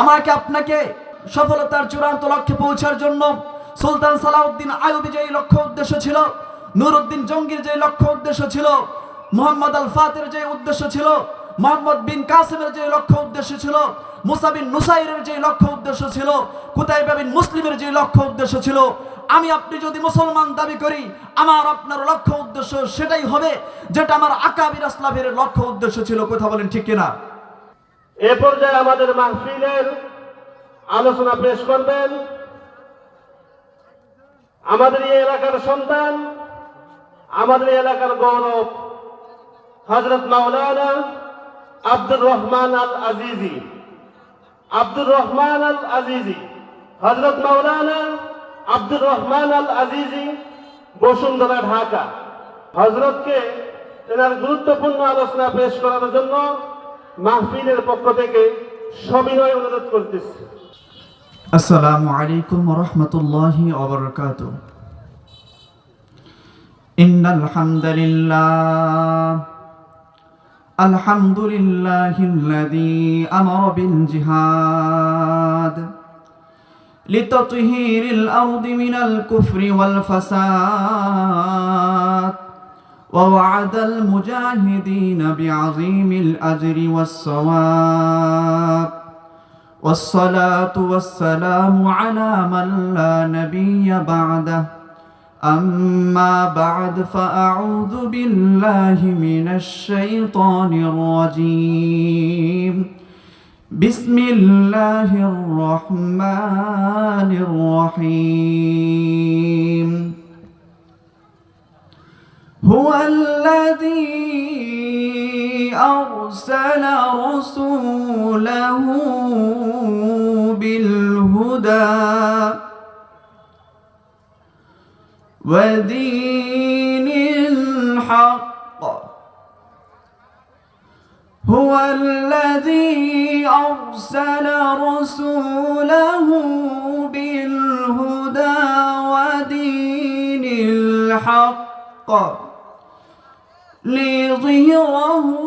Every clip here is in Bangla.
আমাকে আপনাকে সফলতার চূড়ান্ত লক্ষ্যে পৌঁছার জন্য সুলতান সালাউদ্দিন আয়ুবি যে লক্ষ্য উদ্দেশ্য ছিল, নুরুদ্দিন জঙ্গির যে লক্ষ্য উদ্দেশ্য ছিল, মোহাম্মদ আল ফাতের যে উদ্দেশ্য ছিল, মোহাম্মদ বিন কাসিমের যে লক্ষ্য উদ্দেশ্য ছিল মুসাবিন নুসাইরের যে লক্ষ্য উদ্দেশ্য ছিল, কুতাইবা বিন মুসলিমের যে লক্ষ্য উদ্দেশ্য ছিল, আমি আপনি যদি মুসলমান দাবি করি, আমার আপনার লক্ষ্য উদ্দেশ্য সেটাই হবে, যেটা আমার আকাবির আসলামের লক্ষ্য উদ্দেশ্য ছিল, কথা বলেন ঠিক কিনা? এ পর্যায়ে আমাদের মাহফিলের আলোচনা পেশ করবেন। আমাদের এই এলাকার সন্তান, আমাদের এলাকার গৌরব হজরত মাওলানা আব্দুর রহমান আল আজিজি আব্দুর রহমান আল আজিজি হজরত মাওলানা আব্দুর রহমান আল আজিজি বসুন্ধরা, ঢাকা। হজরতকে তেনার গুরুত্বপূর্ণ আলোচনা পেশ করার জন্য মাহফিলের পক্ষ থেকে সবিনয় অনুরোধ করতেছি السلام عليكم ورحمة الله وبركاته إن الحمد لله الحمد لله الذي أمر بالجهاد لتطهير الأرض من الكفر والفساد ووعد المجاهدين بعظيم الأجر والصواب. والصلاة والسلام على من لا نبي بعده. أما بعد فأعوذ بالله من الشيطان الرجيم. بسم الله الرحمن الرحيم. هو الذي أرسل رسوله بالهدى ودين الحق. هو الذي أرسل رسوله بالهدى ودين الحق. ليظهره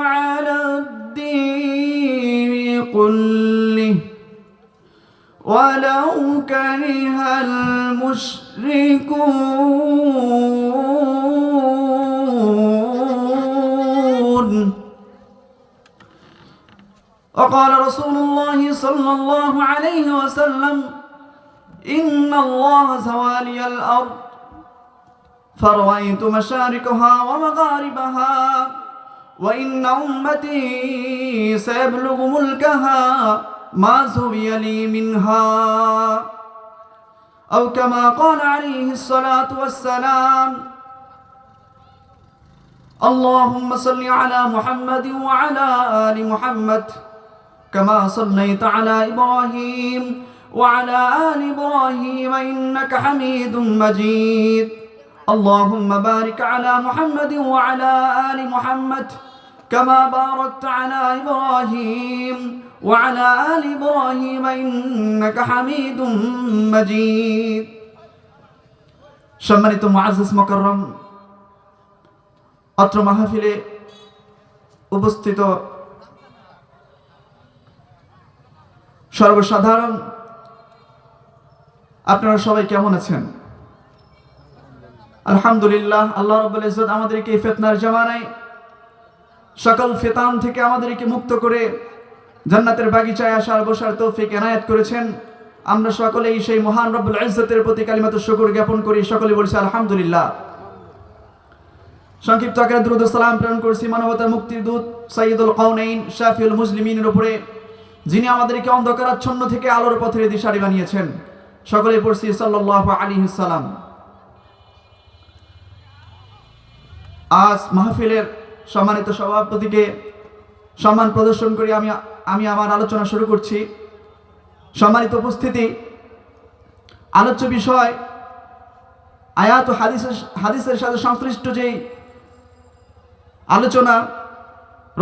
على الدين كله. ولو كره المشركون. وقال رسول الله صلى الله عليه وسلم إن الله زوالي الأرض فرأيت مشارقها ومغاربها وإن أمتي سيبلغ ملكها ما زوي لي منها. أو كما قال عليه الصلاة والسلام اللهم صل على محمد وعلى آل محمد كما صليت على إبراهيم وعلى آل إبراهيم إنك حميد مجيد. اللهم بارك على محمد وعلى آل محمد كما باركت على إبراهيم وعلى آل إبراهيم إنك حميد مجيد সম্মানিত মুআজ্জিজ মুকাররম অত্র মাহফিলে উপস্থিত সর্বসাধারণ আপনারা সবাই কেমন আছেন আলহামদুলিল্লাহ, আল্লাহ রব্বুল ইজ্জত আমাদেরকে এই ফিতনার জামানায় সকল ফেতান থেকে আমাদেরকে মুক্ত করে জান্নাতের বাগিচায় আসার, বসার তৌফিক এনায়াত করেছেন। আমরা সকলেই সেই মহান রব্বুল ইজ্জতের প্রতি কালিমাত শুকর জ্ঞাপন করি। সকলে বলছি, আলহামদুলিল্লাহ। সংক্ষিপ্ত আকারে দ্রুত সালাম প্রেরণ করছি মানবতার মুক্তির দূত সাইয়দুল কাউনাইন শাফিউল মুসলিমিনের উপরে, যিনি আমাদেরকে অন্ধকারাচ্ছন্ন থেকে আলোর পথের দিশারি বানিয়েছেন। সকলে পড়ছি সাল্লাল্লাহু আলাইহি সাল্লাম। আজ মাহফিলের সম্মানিত সভাপতিকে সম্মান প্রদর্শন করে। আমি আমি আমার আলোচনা শুরু করছি। সম্মানিত উপস্থিতি, আলোচ্য বিষয়, আয়াত হাদিসের হাদিসের সাথে সংশ্লিষ্ট যেই আলোচনা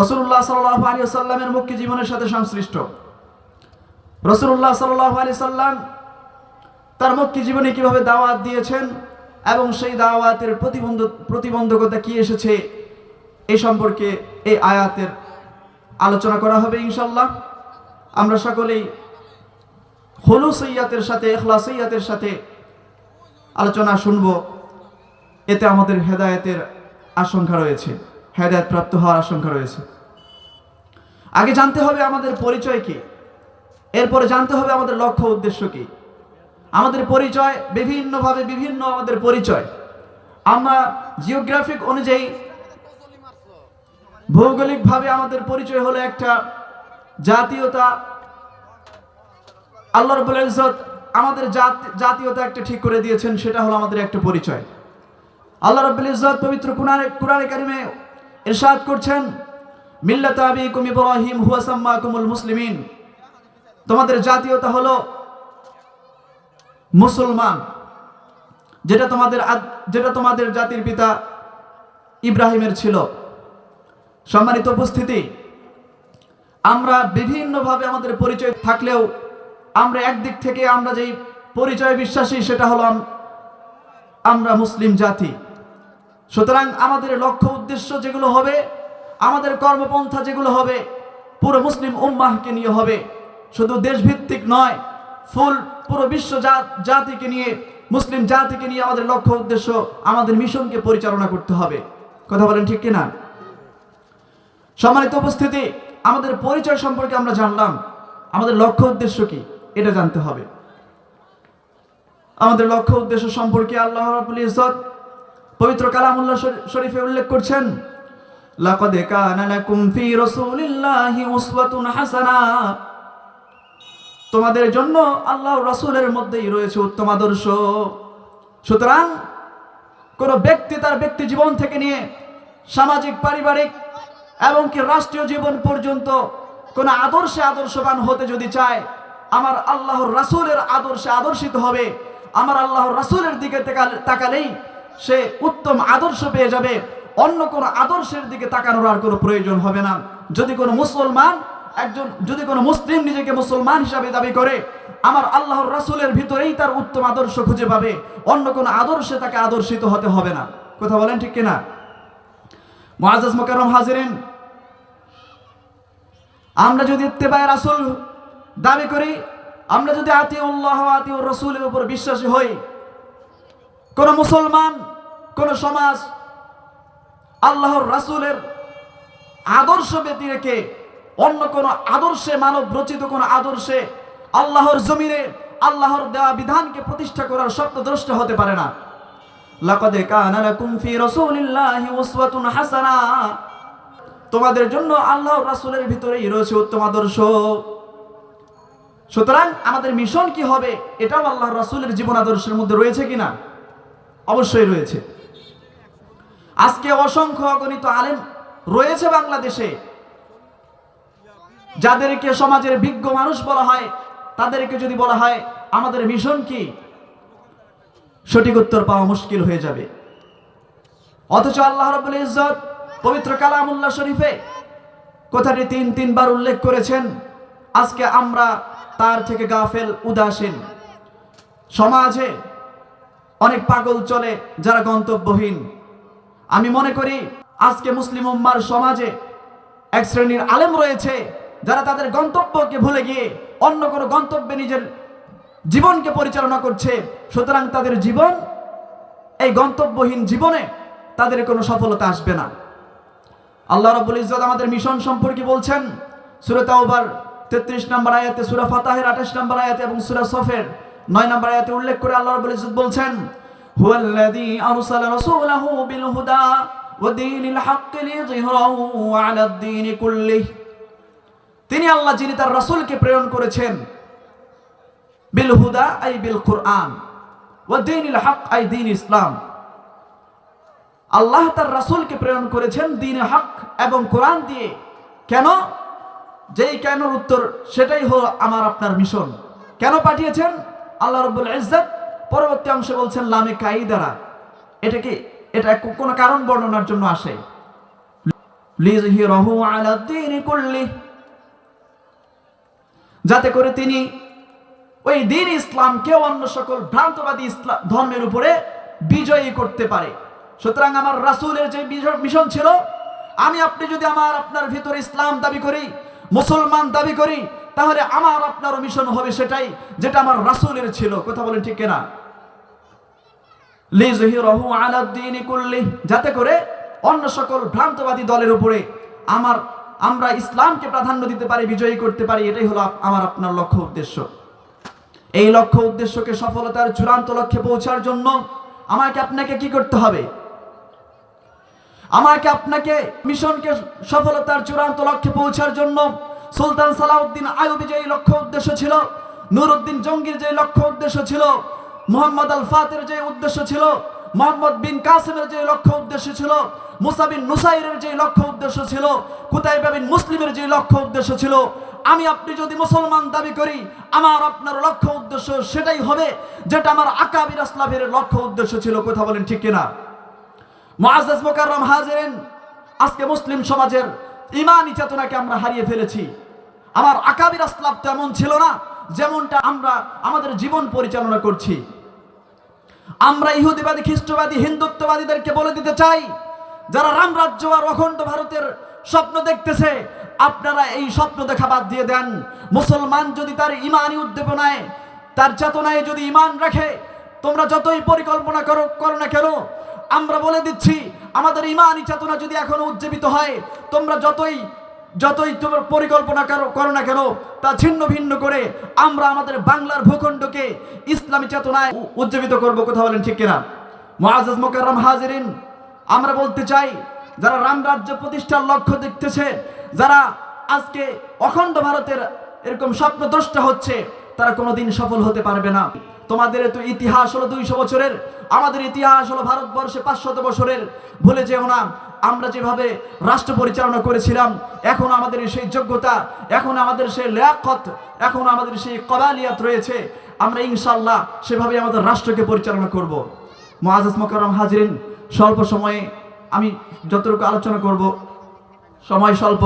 রসুল্লাহ সাল্লাহ আলী সাল্লামের মুখ্য জীবনের সাথে সংশ্লিষ্ট। রসুল্লাহ সাল্লাহ আলী সাল্লাম তার মুখ্য জীবনে কীভাবে দাওয়াত দিয়েছেন এবং সেই দাওয়াতের প্রতিবন্ধ প্রতিবন্ধকতা কি এসেছে এই সম্পর্কে এই আয়াতের আলোচনা করা হবে ইনশাল্লাহ আমরা সকলেই হলুসইয়াতের সাথে এখলাসইয়াতের সাথে আলোচনা শুনব। এতে আমাদের হেদায়েতের আশঙ্কা রয়েছে, হেদায়েত প্রাপ্ত হওয়ার আশঙ্কা রয়েছে। আগে জানতে হবে আমাদের পরিচয় কি, এরপরে জানতে হবে আমাদের লক্ষ্য উদ্দেশ্য কি। আমাদের পরিচয় বিভিন্নভাবে বিভিন্ন আমাদের পরিচয়। আমরা জিওগ্রাফিক অনুযায়ী ভৌগোলিকভাবে আমাদের পরিচয় হলো একটা জাতীয়তা। আল্লাহ রবুল ইজত আমাদের জাত- জাতীয়তা একটা ঠিক করে দিয়েছেন, সেটা হলো আমাদের একটা পরিচয়। আল্লাহ রবুল ইজত পবিত্র কুরআনে কুরআনে কারিমে ইরশাদ করছেন, মিল্লাত আবিকুম ইব্রাহিম হুয়া সাম্মাকুমুল মুসলিমিন। তোমাদের জাতীয়তা হলো মুসলমান, যেটা তোমাদের যেটা তোমাদের জাতির পিতা ইব্রাহিমের ছিল। সম্মানিত উপস্থিতি, আমরা বিভিন্নভাবে আমাদের পরিচয় থাকলেও আমরা একদিক থেকে আমরা যেই পরিচয় বিশ্বাসী, সেটা হলো আমরা মুসলিম জাতি। সুতরাং আমাদের লক্ষ্য উদ্দেশ্য যেগুলো হবে, আমাদের কর্মপন্থা যেগুলো হবে, পুরো মুসলিম উম্মাহকে নিয়ে হবে। শুধু দেশভিত্তিক নয় ফুল, পুরো বিশ্ব জাতিকে নিয়ে, মুসলিম জাতিকে নিয়ে আমাদের লক্ষ্য উদ্দেশ্য, আমাদের মিশনকে পরিচালনা করতে হবে। কথা বলেন ঠিক কিনা? সম্মানিত উপস্থিতি, আমাদের পরিচয় সম্পর্কে আমরা জানলাম। আমাদের লক্ষ্য উদ্দেশ্য কি? এটা জানতে হবে। আমাদের লক্ষ্য উদ্দেশ্য সম্পর্কে আল্লাহ রাব্বুল ইজ্জত পবিত্র কালামুল্লাহ শরীফে উল্লেখ করছেন, লাকাদ কানা লাকুম ফি রাসূলিল্লাহি উসওয়াতুন হাসানা। তোমাদের জন্য আল্লাহ রাসূলের মধ্যেই রয়েছে উত্তম আদর্শ। সুতরাং কোন ব্যক্তি তার ব্যক্তি জীবন থেকে নিয়ে সামাজিক, পারিবারিক এবং কি রাষ্ট্রীয় জীবন পর্যন্ত কোন আদর্শে আদর্শবান হতে যদি চায়, আমার আল্লাহর রাসূলের আদর্শে আদর্শিত হবে। আমার আল্লাহর রাসূলের দিকে তাকালে- তাকালেই সে উত্তম আদর্শ পেয়ে যাবে। অন্য কোন আদর্শের দিকে তাকানোর আর কোনো প্রয়োজন হবে না। যদি কোনো মুসলমান একজন যদি কোনো মুসলিম নিজেকে মুসলমান হিসাবে দাবি করে, আমার আল্লাহর রাসূলের ভিতরেই তার উত্তম আদর্শ খুঁজে পাবে। অন্য কোনো আদর্শে তাকে আদর্শিত হতে হবে না। কথা বলেন ঠিক কিনা? মুআজ্জাজ মোকারম হাজিরিন, আমরা যদি ইত্তেবায় রাসূল দাবি করি, আমরা যদি আতিউল্লাহ আতিউর রাসূলের উপর বিশ্বাসী হই, কোন মুসলমান, কোন সমাজ আল্লাহর রাসূলের আদর্শ ব্যতি রেখে অন্য কোন আদর্শে, মানব রচিত কোন আদর্শে আল্লাহর জমিনে, আল্লাহর দেওয়া বিধানকে প্রতিষ্ঠা করার স্বপ্নদ্রষ্টা হতে পারে না। লাকাদ কানা লাকুম ফি রাসূলিল্লাহি উসওয়াতুন হাসানা। তোমাদের জন্য আল্লাহর রাসূলের ভিতরেই রয়েছে উত্তম আদর্শ। সুতরাং আমাদের মিশন কি হবে, এটাও আল্লাহর রাসূলের জীবন আদর্শের মধ্যে রয়েছে কিনা? অবশ্যই রয়েছে। আজকে অসংখ্য অগণিত আলেম রয়েছে বাংলাদেশে। যাদেরকে সমাজের বিজ্ঞ মানুষ বলা হয়, তাদেরকে যদি বলা হয়, আমাদের মিশন কি? সঠিক উত্তর পাওয়া মুশকিল হয়ে যাবে। অথচ আল্লাহ রাব্বুল ইজ্জত পবিত্র কালামুল্লাহ শরীফে কথাটি তিন তিনবার উল্লেখ করেছেন, আজকে আমরা তার থেকে গাফেল, উদাসীন। সমাজে অনেক পাগল চলে যারা গন্তব্যহীন। আমি মনে করি, আজকে মুসলিম উম্মার সমাজে এক শ্রেণির আলেম রয়েছে যারা তাদের গন্তব্যকে ভুলে গিয়ে অন্য কোনো গন্তব্যে নিজের জীবনকে পরিচালনা করছে, সুতরাং তাদের জীবন, এই গন্তব্যহীন জীবনে তাদের কোনো সফলতা আসবে না। আল্লাহ রাব্বুল ইজ্জত আমাদের মিশন সম্পর্কে বলছেন, সূরা তাওবার 33 নম্বর আয়াতে, সূরা ফাতাহের 28 নম্বর আয়াতে এবং সুরা সফের নয় নম্বর আয়াতে উল্লেখ করে আল্লাহ রাব্বুল ইজ্জত বলছেন, হুয়াল্লাযী আরসালা হুদা তিনি আল্লাহ, যিনি তার রাসূলকে প্রেরণ করেছেন, বিল হুদা I bill Quran দীনিল Haque I দিন ইসলাম। আল্লাহ তার রাসূলকে প্রেরণ করেছেন দিন হক এবং কোরআন দিয়ে। কেন? যেই কেন উত্তর, সেটাই হলো আমার, আপনার মিশন। কেন পাঠিয়েছেন? আল্লাহ রব্বুল ইজ্জত পরবর্তী অংশে বলছেন, লামে কাই দ্বারা এটা কি? এটা কোনো কারণ বর্ণনার জন্য আসে। লিযহিরাহু আলা দ্দীনি কুল্লি। যাতে করে তিনি ওই দিন ইসলামকে অন্য সকল ভ্রান্তবাদী ইসলাম ধর্মের উপরে বিজয়ী করতে পারে। সুতরাং আমার রাসূলের যে মিশন ছিল, আমি আপনি যদি আমার আপনার ভিতরে ইসলাম দাবি করি, মুসলমান দাবি করি, তাহলে আমার আপনারও মিশন হবে সেটাই যেটা আমার রাসূলের ছিল। কথা বলেন ঠিক কিনা? যাতে করে অন্য সকল ভ্রান্তবাদী দলের উপরে আমার আমরা ইসলামকে প্রাধান্য দিতে পারি, বিজয়ী করতে পারি, এটাই হলো আমার আপনার লক্ষ্য উদ্দেশ্য। এই লক্ষ্য উদ্দেশ্যকে সফলতার চূড়ান্ত লক্ষ্যে পৌঁছার জন্য আমাকে আপনাকে কি করতে হবে? আমাকে আপনাকে মিশনকে সফলতার চূড়ান্ত লক্ষ্যে পৌঁছার জন্য সুলতান সালাউদ্দিন আইয়ুবী যে লক্ষ্য উদ্দেশ্য ছিল, নুরুদ্দিন জঙ্গির যে লক্ষ্য উদ্দেশ্য ছিল, মোহাম্মদ আল ফাতের যে উদ্দেশ্য ছিল মোহাম্মদ বিন কাসিমের যে লক্ষ্য উদ্দেশ্য ছিল, মুসা বিন নুসাইরের যে লক্ষ্য উদ্দেশ্য ছিল, কুতাইবা বিন মুসলিমের যে লক্ষ্য উদ্দেশ্য ছিল, আমি আপনি যদি মুসলমান দাবি করি, আমার আপনার লক্ষ্য উদ্দেশ্য সেটাই হবে, যেটা আমার আকাবির আসলাফের লক্ষ্য উদ্দেশ্য ছিল। কথা বলেন ঠিক কিনা? মুআজ্জাজ মুকাররম হাজিরেন, আজকে মুসলিম সমাজের ইমানি চেতনাকে আমরা হারিয়ে ফেলেছি। আমার আকাবির আসলাফ তেমন ছিল না, যেমনটা আমরা আমাদের জীবন পরিচালনা করছি। আমরা ইহুদিবাদী, খ্রিস্টবাদী, হিন্দুত্ববাদীদেরকে বলে দিতে চাই, যারা রামরাজ্য আর অখণ্ড ভারতের স্বপ্ন দেখতেছে, আপনারা এই স্বপ্ন দেখা বাদ দিয়ে দেন। মুসলমান যদি তার ইমানি উদ্দীপনায়, তার চেতনায় যদি ইমান রাখে, তোমরা যতই পরিকল্পনা করো করো না কেন, আমরা বলে দিচ্ছি, আমাদের ইমানি চেতনা যদি এখনও উজ্জীবিত হয়, তোমরা যতই যতই তোমার পরিকল্পনা করো না কেন, তা ছিন্ন ভিন্ন করে আমরা আমাদের বাংলার ভূখণ্ডকে ইসলামী চেতনায় উজ্জীবিত করব, কথা বলেন ঠিক কিনা? মুআজ্জাজ মুকাররম হাজিরিন, আমরা বলতে চাই, যারা রাম রাজ্য প্রতিষ্ঠার লক্ষ্য দেখতেছে, যারা আজকে অখণ্ড ভারতের এরকম স্বপ্নদ্রষ্টা হচ্ছে, তারা কোনোদিন সফল হতে পারবে না। তোমাদের তো ইতিহাস হলো দুইশো বছরের, আমাদের ইতিহাস হলো ভারতবর্ষে পাঁচশত বছরের, ভুলে যেও না। আমরা যেভাবে রাষ্ট্র পরিচালনা করেছিলাম, এখন আমাদের সেই যোগ্যতা, এখন আমাদের সেই লেয়াকত, এখন আমাদের সেই কবালিয়াত রয়েছে, আমরা ইনশাল্লাহ সেভাবে আমাদের রাষ্ট্রকে পরিচালনা করব। মহাজাজ মকরম হাজিরিন, স্বল্প সময়ে আমি যতটুকু আলোচনা করব, সময় স্বল্প।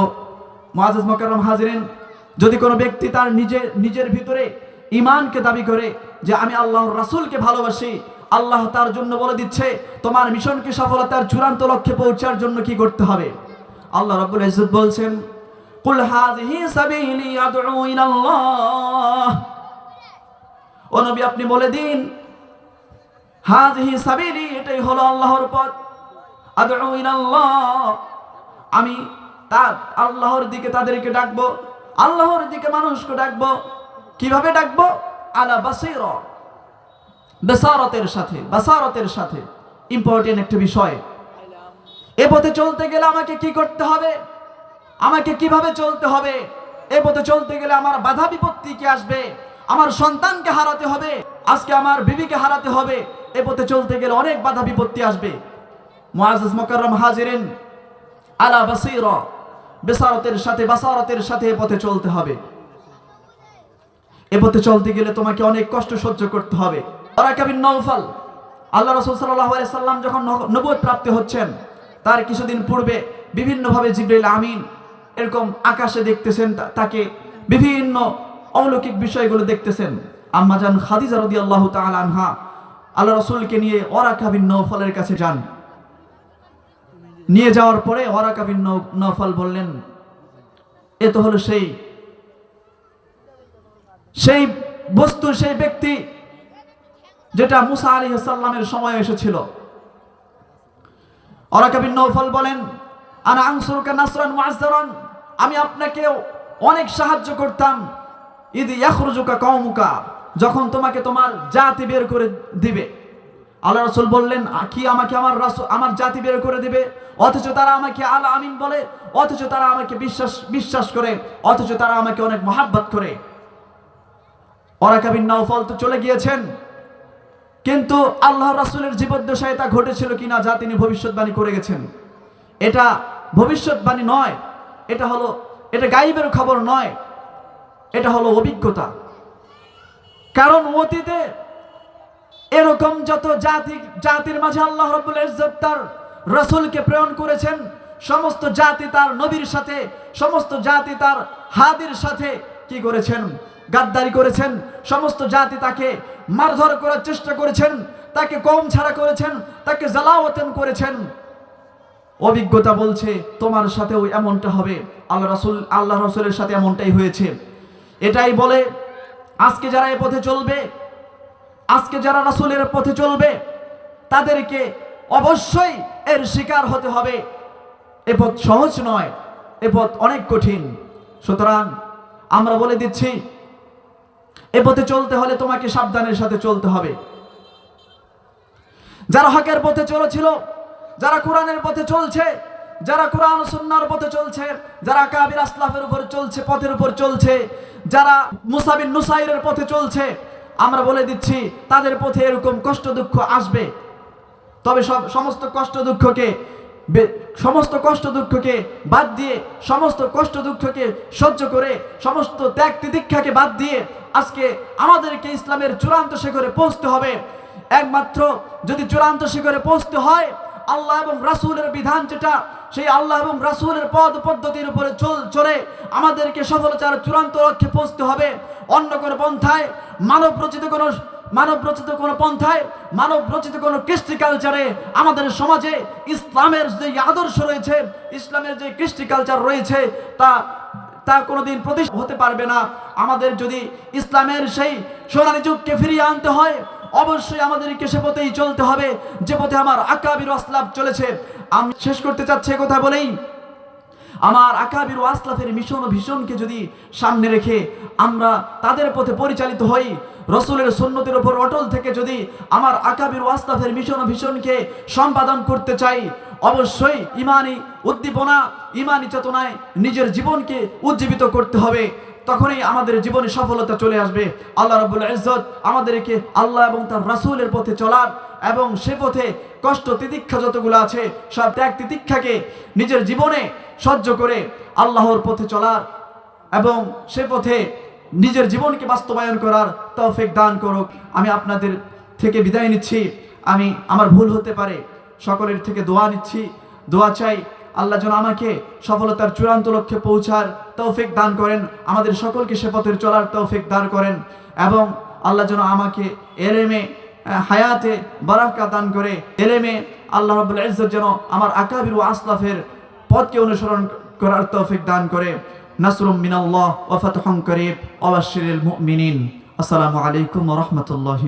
মহাজাজ মকরম হাজিরেন, যদি কোনো ব্যক্তি তার নিজের নিজের ভিতরে ইমানকে দাবি করে যে আমি আল্লাহর রাসূলকে ভালোবাসি আল্লাহ তার জন্য বলে দিচ্ছে, তোমার মিশনকে সফলতার চূড়ান্ত লক্ষ্যে পৌঁছার জন্য কি করতে হবে? আল্লাহ রাব্বুল ইজ্জত বলছেন, কুল হাযিহি সাবিলি আদউ ইলাল্লাহ। ও নবী, আপনি বলে দিন, হাযিহি সাবিলি, এটাই হলো আল্লাহর পথ। আদউ ইলাল্লাহ। আমি তার, আল্লাহর দিকে তাদেরকে ডাকবো, আল্লাহর দিকে মানুষকে ডাকবো। কীভাবে ডাকবো? আলা বাসির। বেসারতের সাথে, বাসারতের সাথে ইম্পর্টেন্ট একটা বিষয়। এ পথে চলতে গেলে আমাকে কি করতে হবে? আমাকে কীভাবে চলতে হবে? এ পথে চলতে গেলে আমার বাধা বিপত্তি কি আসবে? আমার সন্তানকে হারাতে হবে? আজকে আমার বিবিকে হারাতে হবে? এ পথে চলতে গেলে অনেক বাধা বিপত্তি আসবে। মুআজ্জাজ মুকাররম হাজিরিন আলা বাসির, বেসারতের সাথে, বাসারতের সাথে এ পথে চলতে হবে। এ পথে চলতে গেলে তোমাকে অনেক কষ্ট সহ্য করতে হবে। ওরাকা বিন নওফাল, আল্লাহ রাসূল আলাইহি সাল্লাম যখন ন- নবুয়ত প্রাপ্তি হচ্ছেন, তার কিছুদিন পূর্বে বিভিন্নভাবে জিবরাইল আমিন এরকম আকাশে দেখতেছেন তাকে বিভিন্ন অলৌকিক বিষয়গুলো দেখতেছেন। আম্মাজান খাদিজা রাদিয়াল্লাহু তাআলা আনহা, আল্লাহ রাসূলকে নিয়ে ওরাকা বিন নওফালের কাছে যান। নিয়ে যাওয়ার পরে ওরাকা বিন নৌ- নওফাল বললেন, এ তো হলো সেই সেই বস্তু সেই ব্যক্তি যেটা মুসা আলী সাল্লামের সময় এসেছিল। অরাকাবিন নৌফল বলেন, আনা আংসুরকা নাসরান আমি আপনাকে অনেক সাহায্য করতাম। ইদ ইয়াখরুজুকা কওমুকা, যখন তোমাকে তোমার জাতি বের করে দিবে। আল্লাহ রাসূল বললেন, "আ- কি আমাকে আমার রাসূল আমার জাতি বের করে দিবে? অথচ তারা আমাকে আল আমিন বলে, অথচ তারা আমাকে বিশ্বাস বিশ্বাস করে, অথচ তারা আমাকে অনেক মহাব্বত করে। অরাকাবিন নওফল তো চলে গিয়েছেন। কিন্তু আল্লাহ রাসূলের জীবদ্দশায় তা ঘটেছিল কিনা যা তিনি ভবিষ্যৎবাণী করে গেছেন। এটা ভবিষ্যৎবাণী নয়, এটা হলো, এটা গাইবের খবর নয়, এটা হলো অভিজ্ঞতা। কারণ অতীতে এরকম যত জাতি, জাতির মাঝে আল্লাহ রব্বুল ইজ্জত তার রসুলকে প্রেরণ করেছেন, সমস্ত জাতি তার নবীর সাথে, সমস্ত জাতি তার হাদির সাথে কি করেছেন? গাদ্দারি করেছেন, সমস্ত জাতি তাকে মারধর করার চেষ্টা করেছেন, তাকে কম ছাড়া করেছেন, তাকে জ্বালাওয়াতেন করেছেন। অভিজ্ঞতা বলছে, তোমার সাথেও এমনটা হবে, আল্লাহ রাসূল আল্লাহ রসুলের সাথে এমনটাই হয়েছে। এটাই বলে, আজকে যারা এ পথে চলবে, আজকে যারা রাসূলের পথে চলবে, তাদেরকে অবশ্যই এর শিকার হতে হবে। এ পথ সহজ নয়, এ পথ অনেক কঠিন। সুতরাং আমরা বলে দিচ্ছি এ পথে চলতে হলে তোমাকে সাবধানের সাথে চলতে হবে। যারা হকের পথে চলেছিল, যারা কোরআনের পথে চলছে, যারা কোরআন ও সুন্নাহর পথে চলছে, যারা কাবির আসলাফের উপর চলছে, পথের উপর চলছে, যারা মুসাবিন নুসাইরের পথে চলছে, আমরা বলে দিচ্ছি, তাদের পথে এরকম কষ্ট দুঃখ আসবে। তবে সব সমস্ত কষ্ট দুঃখকে সমস্ত কষ্ট দুঃখকে বাদ দিয়ে, সমস্ত কষ্ট দুঃখকে সহ্য করে, সমস্ত ত্যাগ তিতিক্ষাকে বাদ দিয়ে আজকে আমাদেরকে ইসলামের চূড়ান্ত শিখরে পৌঁছতে হবে। একমাত্র যদি চূড়ান্ত শিখরে পৌঁছতে হয়, আল্লাহ এবং রাসূলের বিধান যেটা, সেই আল্লাহ এবং রাসূলের পদ পদ্ধতির উপরে চল চলে আমাদেরকে সফলতার চূড়ান্ত লক্ষ্যে পৌঁছতে হবে। অন্য কোনো পন্থায়, মানব রচিত কোনো, মানব রচিত কোনো পন্থায়, মানব রচিত কোনো কৃষ্টি কালচারে আমাদের সমাজে ইসলামের যে আদর্শ রয়েছে, ইসলামের যে কৃষ্টি কালচার রয়েছে, তা তা কোনোদিন প্রতিষ্ঠা হতে পারবে না। আমাদের যদি ইসলামের সেই সোনালি যুগকে ফিরিয়ে আনতে হয়, অবশ্যই আমাদেরকে সে পথেই চলতে হবে। যে পথে আমার আকাবির আসলাম চলেছে। আমি শেষ করতে চাচ্ছি কথা বলেই আমার আকাবির ও আসলাফের মিশন ও ভীষণকে যদি সামনে রেখে আমরা তাদের পথে পরিচালিত হই, রসুলের সুন্নতির ওপর অটল থেকে যদি আমার আকাবির ও আসলাফের মিশন ও ভীষণকে সম্পাদন করতে চাই, অবশ্যই ইমানি উদ্দীপনা, ইমানি চেতনায় নিজের জীবনকে উজ্জীবিত করতে হবে। তখনই আমাদের জীবনে সফলতা চলে আসবে। আল্লাহ রাব্বুল ইজ্জত আমাদেরকে আল্লাহ এবং তার রাসূলের পথে চলার এবং সে পথে কষ্ট তিতিক্ষা যতগুলো আছে, সব ত্যাগ তিতিক্ষাকে নিজের জীবনে সহ্য করে আল্লাহর পথে চলার এবং সে পথে নিজের জীবনকে বাস্তবায়ন করার তৌফিক দান করুক। আমি আপনাদের থেকে বিদায় নিচ্ছি। আমি, আমার ভুল হতে পারে। সকলের থেকে দোয়া নিচ্ছি। দোয়া চাই আল্লাহ যেন আমাকে সফলতার চূড়ান্ত লক্ষ্যে পৌঁছার তৌফিক দান করেন, আমাদের সকলকে সে পথের চলার তৌফিক দান করেন এবং আল্লাহ যেন আমাকে এলেমে হায়াতে বারাকা দান করে, এলেমে আল্লাহ রাব্বুল ইজ্জত যেন আমার আকাবির ও আসলাফের পথকে অনুসরণ করার তৌফিক দান করে। নাসরুম মিনাল্লাহ ওয়া ফাতহুন করিব বাশশিরিল মুমিনিন। আসসালামু আলাইকুম রাহমাতুল্লাহি